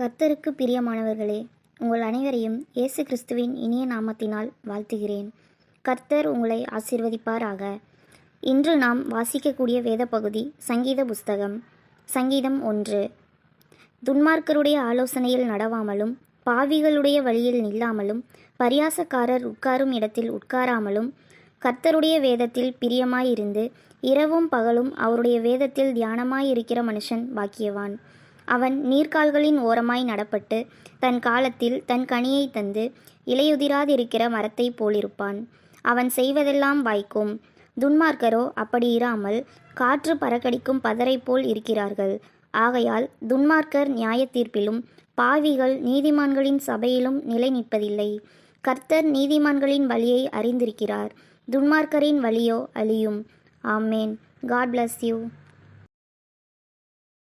கர்த்தருக்கு பிரியமானவர்களே உங்கள் அனைவரையும் இயேசு கிறிஸ்துவின் இனிய நாமத்தினால் வாழ்த்துகிறேன். கர்த்தர் உங்களை ஆசிர்வதிப்பாராக. இன்று நாம் வாசிக்கக்கூடிய வேத பகுதி சங்கீத புஸ்தகம். சங்கீதம் ஒன்று. துன்மார்க்கருடைய ஆலோசனையில் நடவாமலும் பாவிகளுடைய வழியில் நில்லாமலும் பரியாசக்காரர் உட்காரும் இடத்தில் உட்காராமலும் கர்த்தருடைய வேதத்தில் பிரியமாயிருந்து இரவும் பகலும் அவருடைய வேதத்தில் தியானமாயிருக்கிற மனுஷன் பாக்கியவான். அவன் நீர்க்கால்களின் ஓரமாய் நடப்பட்டு தன் காலத்தில் தன் கனியை தந்து இலையுதிராதிருக்கிற மரத்தைப் போலிருப்பான். அவன் செய்வதெல்லாம் வாய்க்கும். துன்மார்க்கரோ அப்படி இராமல் காற்று பறக்கடிக்கும் பதரை போல் இருக்கிறார்கள். ஆகையால் துன்மார்க்கர் நியாயத்தீர்ப்பிலும் பாவிகள் நீதிமான்களின் சபையிலும் நிலை நிற்பதில்லை கர்த்தர் நீதிமான்களின் வழியை அறிந்திருக்கிறார். துன்மார்க்கரின் வழியோ அழியும். ஆமேன். God bless you.